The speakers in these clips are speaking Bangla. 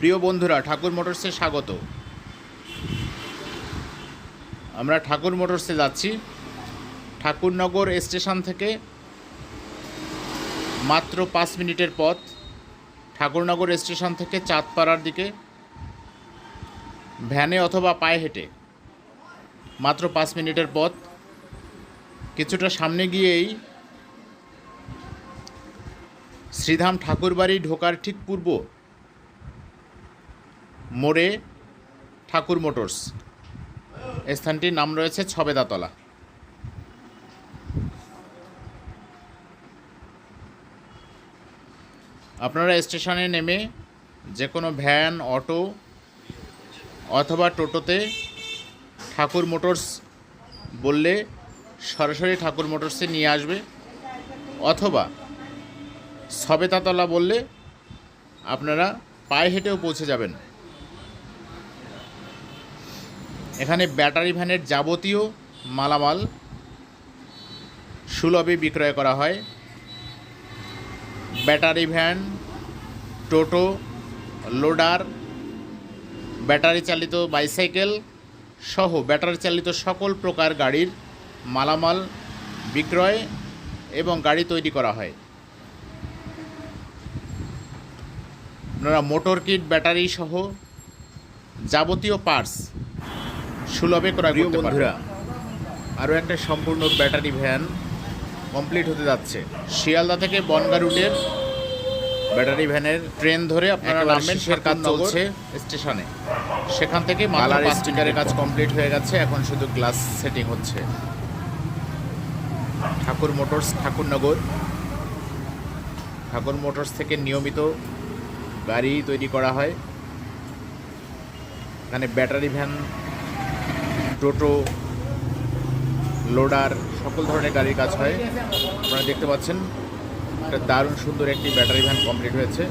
প্রিয় বন্ধুরা, ঠাকুর মোটরসে স্বাগত। আমরা ঠাকুর মোটরসে যাচ্ছি। ঠাকুরনগর স্টেশন থেকে মাত্র পাঁচ মিনিটের পথ। ঠাকুরনগর স্টেশন থেকে চাঁদপাড়ার দিকে, ভ্যানে অথবা পায়ে হেঁটে মাত্র পাঁচ মিনিটের পথ। কিছুটা সামনে গিয়েই শ্রীধাম ঠাকুরবাড়ি ঢোকার ঠিক পূর্ব মোড়ে ঠাকুর মোটরস। স্থানটির নাম রয়েছে ছবেদাতলা। আপনারা স্টেশনে নেমে যে কোনো ভ্যান, অটো অথবা টোটোতে ঠাকুর মোটরস বললে সরাসরি ঠাকুর মোটরসে নিয়ে আসবে অথবা সবেতাতলা বললে আপনারা পায়ে হেঁটেও পৌঁছে যাবেন। এখানে ব্যাটারি ভ্যানের যাবতীয় মালামাল সুলভে বিক্রয় করা হয়। ব্যাটারি ভ্যান, টোটো, লোডার, ব্যাটারি চালিত বাইসাইকেল সহ ব্যাটারি চালিত সকল প্রকার গাড়ির মালামাল বিক্রয় এবং গাড়ি তৈরি করা হয়। আপনারা মোটর কিট, ব্যাটারি সহ যাবতীয় পার্টস সুলভে করা করতে বন্ধুরা আরও একটা সম্পূর্ণ ব্যাটারি ভ্যান কমপ্লিট হতে যাচ্ছে। শিয়ালদা থেকে বনগা রুটের ব্যাটারি ভ্যানের ট্রেন ধরে আপনারা নামবেন সের কাজ চলছে স্টেশনে। সেখান থেকে মালার স্টিকারের কাজ কমপ্লিট হয়ে গেছে এখন শুধু গ্লাস সেটিং হচ্ছে। ঠাকুর মোটরস ঠাকুরনগর ঠাকুর মোটরস থেকে নিয়মিত গাড়ি তৈরি করা হয়। এখানে ব্যাটারি ভ্যান টোটো, লোডার, সকল ধরনের গাড়ির কাজ হয়। আপনারা দেখতে পাচ্ছেন, একটা দারুণ সুন্দর একটি ব্যাটারি ভ্যান কমপ্লিট হয়েছে।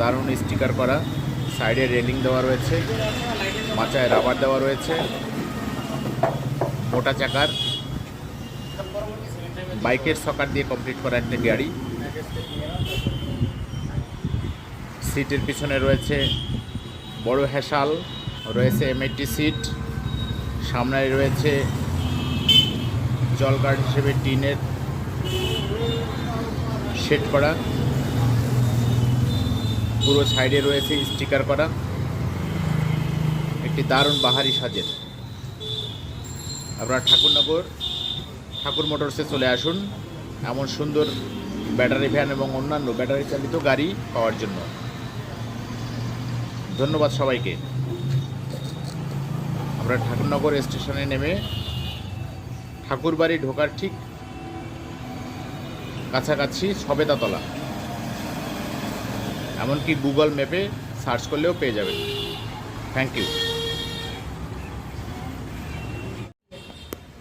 দারুণ স্টিকার করা, সাইডে রেলিং দেওয়া রয়েছে, মাচায় রাবার দেওয়া রয়েছে, মোটা চাকার, বাইকের সকার দিয়ে কমপ্লিট করা একটা গাড়ি। সিটের পিছনে রয়েছে বড় হ্যাসাল রয়েছে এমএটি সিট সামনে রয়েছে জল হিসেবে টিনের শেড করা। পুরো সাইডে রয়েছে স্টিকার করা। একটি দারুণ বাহারি সাজের। আপনারা ঠাকুরনগর, ঠাকুর মোটরসে চলে আসুন। এমন সুন্দর ব্যাটারি ভ্যান এবং অন্যান্য ব্যাটারি চালিত গাড়ি পাওয়ার জন্য। ধন্যবাদ সবাইকে। আমরা ঠাকুরনগর স্টেশনে নেমে ঠাকুরবাড়ি ঢোকার ঠিক কাছাকাছি সবেদাতলা এমনকি গুগল ম্যাপে সার্চ করলেও পেয়ে যাবেন। থ্যাংক ইউ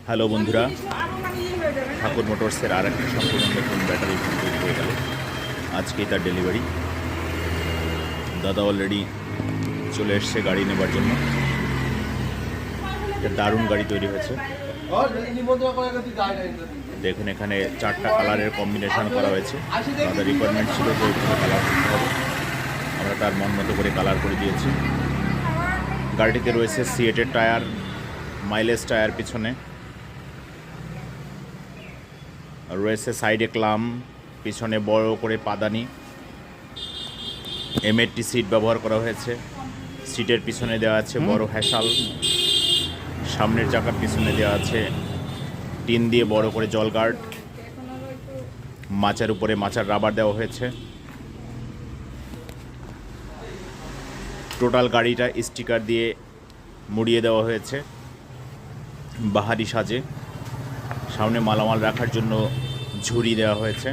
হ্যালো বন্ধুরা। ঠাকুর মোটরসের আর একটা সম্পূর্ণ নতুন ব্যাটারি ফোন তৈরি হয়ে গেল। আজকেই তার ডেলিভারি দাদা অলরেডি চলে এসছে গাড়ি নেবার জন্য। একটা দারুণ গাড়ি তৈরি হয়েছে। দেখুন এখানে চারটা কালারের কম্বিনেশন করা হয়েছে। আমাদের রিকোয়ারমেন্ট ছিল যে কালার করতে হবে। আমরা তার মন মতো করে কালার করে দিয়েছি। গাড়িটিতে রয়েছে সিএটের টায়ার মাইলেজ টায়ার পিছনে। রয়েছে সাইডে ক্লাম, পিছনে বড় করে পাদানি। এমএটি সিট ব্যবহার করা হয়েছে। সিটের পিছনে দেওয়া আছে বড় হ্যাসাল। সামনের চাকার পিছনে দেওয়া আছে টিন দিয়ে বড় করে জল গার্ড। মাচার উপরে মাচার রাবার দেওয়া হয়েছে। টোটাল গাড়িটা স্টিকার দিয়ে মুড়িয়ে দেওয়া হয়েছে। বাহারি সাজে। সামনে মালামাল রাখার জন্য ঝুড়ি দেওয়া হয়েছে।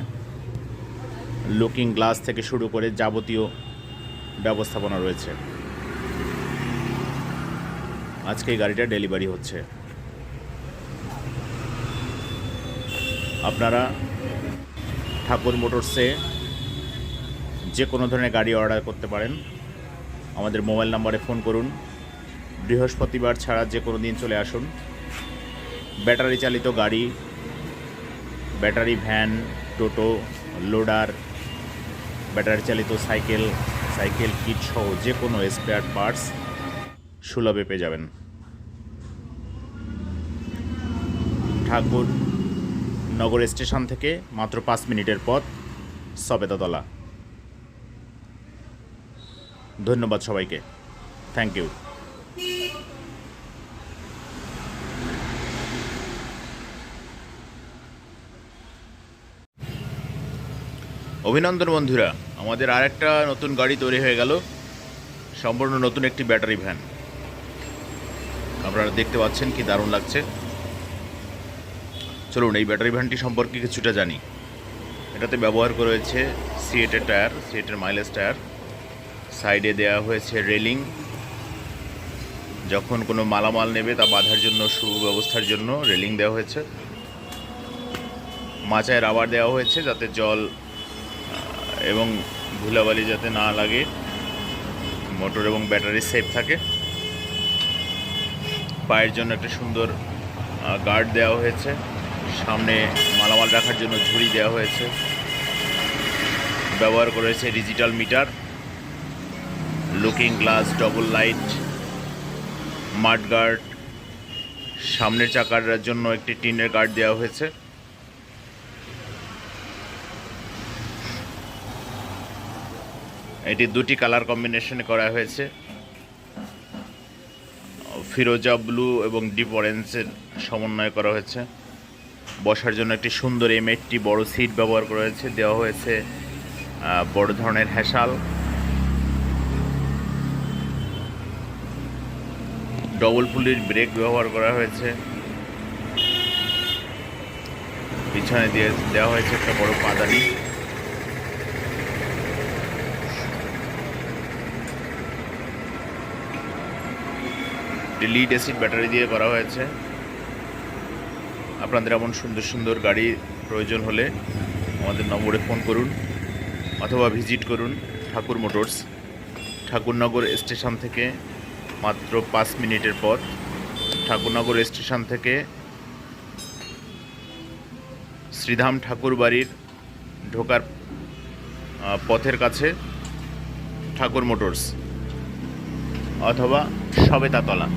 লুকিং গ্লাস থেকে শুরু করে যাবতীয় ব্যবস্থাপনা রয়েছে। আজকে এই গাড়িটা ডেলিভারি হচ্ছে। আপনারা ঠাকুর মোটরসে যে কোনো ধরনের গাড়ি অর্ডার করতে পারেন। আমাদের মোবাইল নাম্বারে ফোন করুন। বৃহস্পতিবার ছাড়া যে কোনো দিন চলে আসুন। ব্যাটারি চালিত গাড়ি, ব্যাটারি ভ্যান, টোটো, লোডার, ব্যাটারি চালিত সাইকেল সাইকেল কিট সহ যে কোনো স্পেয়ার পার্টস সুলভে পেয়ে যাবেন। ঠাকুর নগর স্টেশন থেকে মাত্র পাঁচ মিনিটের পথ, সবেদাতলা। ধন্যবাদ সবাইকে। থ্যাংক ইউ অভিনন্দন বন্ধুরা, আমাদের আরেকটা নতুন গাড়ি তৈরি হয়ে গেল। সম্পূর্ণ নতুন একটি ব্যাটারি ভ্যান। আপনারা দেখতে পাচ্ছেন কি দারুণ লাগছে। চলুন, এই ব্যাটারি ভ্যানটি সম্পর্কে কিছুটা জানি। এটাতে ব্যবহার করা হয়েছে সিএটের টায়ার সিএটের মাইলেজ টায়ার। সাইডে দেওয়া হয়েছে রেলিং। যখন কোনো মালামাল নেবে তা বাঁধার জন্য সুব্যবস্থার জন্য রেলিং দেওয়া হয়েছে। মাচায় রাবার দেওয়া হয়েছে যাতে জল এবং ধুলাবালি যাতে না লাগে। মোটর এবং ব্যাটারি সেফ থাকে। পায়ের জন্য একটা সুন্দর গার্ড দেওয়া হয়েছে। সামনে মালামাল রাখার জন্য ঝুড়ি দেওয়া হয়েছে। ব্যবহার করেছে digital meter looking glass double light mud guard সামনের চাকার জন্য একটি টিনের গার্ড দেওয়া হয়েছে। এটি দুটি কালার কম্বিনেশনে করা হয়েছে। ফিরোজা ব্লু এবং ডিপ অরেঞ্জের সমন্বয় করা হয়েছে। বসার জন্য একটি সুন্দর এম এইটটি বড় সিট ব্যবহার করা হয়েছে দেওয়া হয়েছে বড় ধরনের হ্যাসাল ডবল পুলির ব্রেক ব্যবহার করা হয়েছে। পিছনে দিয়ে দেওয়া হয়েছে একটা বড় পাদানি। লিড অ্যাসিড ব্যাটারি দিয়ে করা হয়েছে। আপনাদের এমন সুন্দর সুন্দর গাড়ি প্রয়োজন হলে আমাদের নম্বরে ফোন করুন অথবা ভিজিট করুন ঠাকুর মোটরস। ঠাকুরনগর স্টেশন থেকে মাত্র পাঁচ মিনিটের পথ। ঠাকুরনগর স্টেশন থেকে শ্রীধাম ঠাকুর বাড়ির ঢোকার পথের কাছে ঠাকুর মোটরস অথবা সবেতাতলা।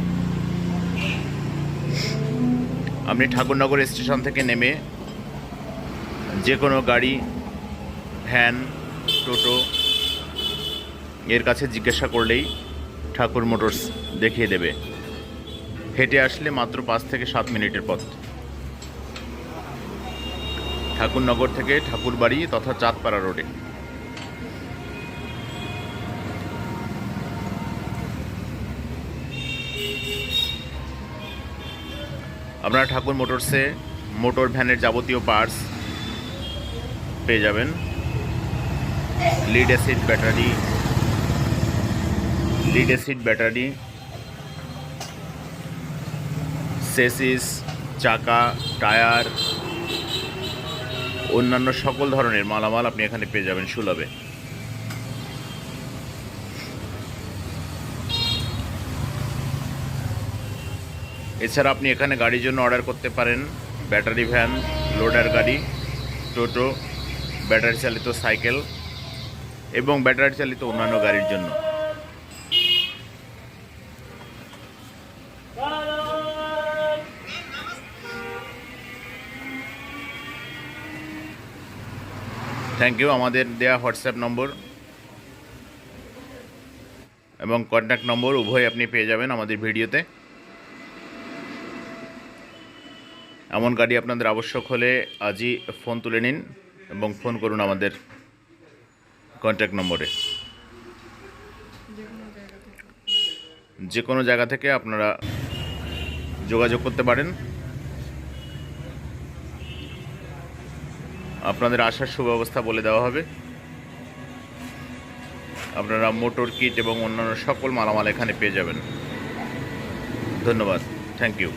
আপনি ঠাকুরনগর স্টেশন থেকে নেমে যে কোনো গাড়ি, ভ্যান, টোটো এর কাছে জিজ্ঞাসা করলেই ঠাকুর মোটরস দেখিয়ে দেবে। হেঁটে আসলে মাত্র পাঁচ থেকে সাত মিনিটের পথ। ঠাকুরনগর থেকে ঠাকুরবাড়ি তথা চাঁদপাড়া রোডে। আপনারা ঠাকুর মোটরসে মোটর ভ্যানের যাবতীয় পার্টস পেয়ে যাবেন। Lead acid battery lead acid battery chassis চাকা টায়ার অন্যান্য সকল ধরনের মালামাল আপনি এখানে পেয়ে যাবেন সুলভে। এছাড়া আপনি এখানে গাড়ির জন্য অর্ডার করতে পারেন। ব্যাটারি ভ্যান লোডার গাড়ি, টোটো ব্যাটারি চালিত সাইকেল এবং ব্যাটারি চালিত অন্যান্য গাড়ির জন্য। থ্যাংক ইউ আমাদের দেয়া হোয়াটসঅ্যাপ নম্বর এবং কন্ট্যাক্ট নম্বর উভয় আপনি পেয়ে যাবেন আমাদের ভিডিওতে এমন গাড়ি আপনাদের আবশ্যক হলে আজই ফোন তুলে নিন এবং ফোন করুন আমাদের কন্ট্যাক্ট নম্বরে। যে কোনো জায়গা থেকে আপনারা যোগাযোগ করতে পারেন। আপনাদের আসার সুব্যবস্থা বলে দেওয়া হবে। আপনারা মোটর কিট এবং অন্যান্য সকল মালামাল এখানে পেয়ে যাবেন। ধন্যবাদ। Thank you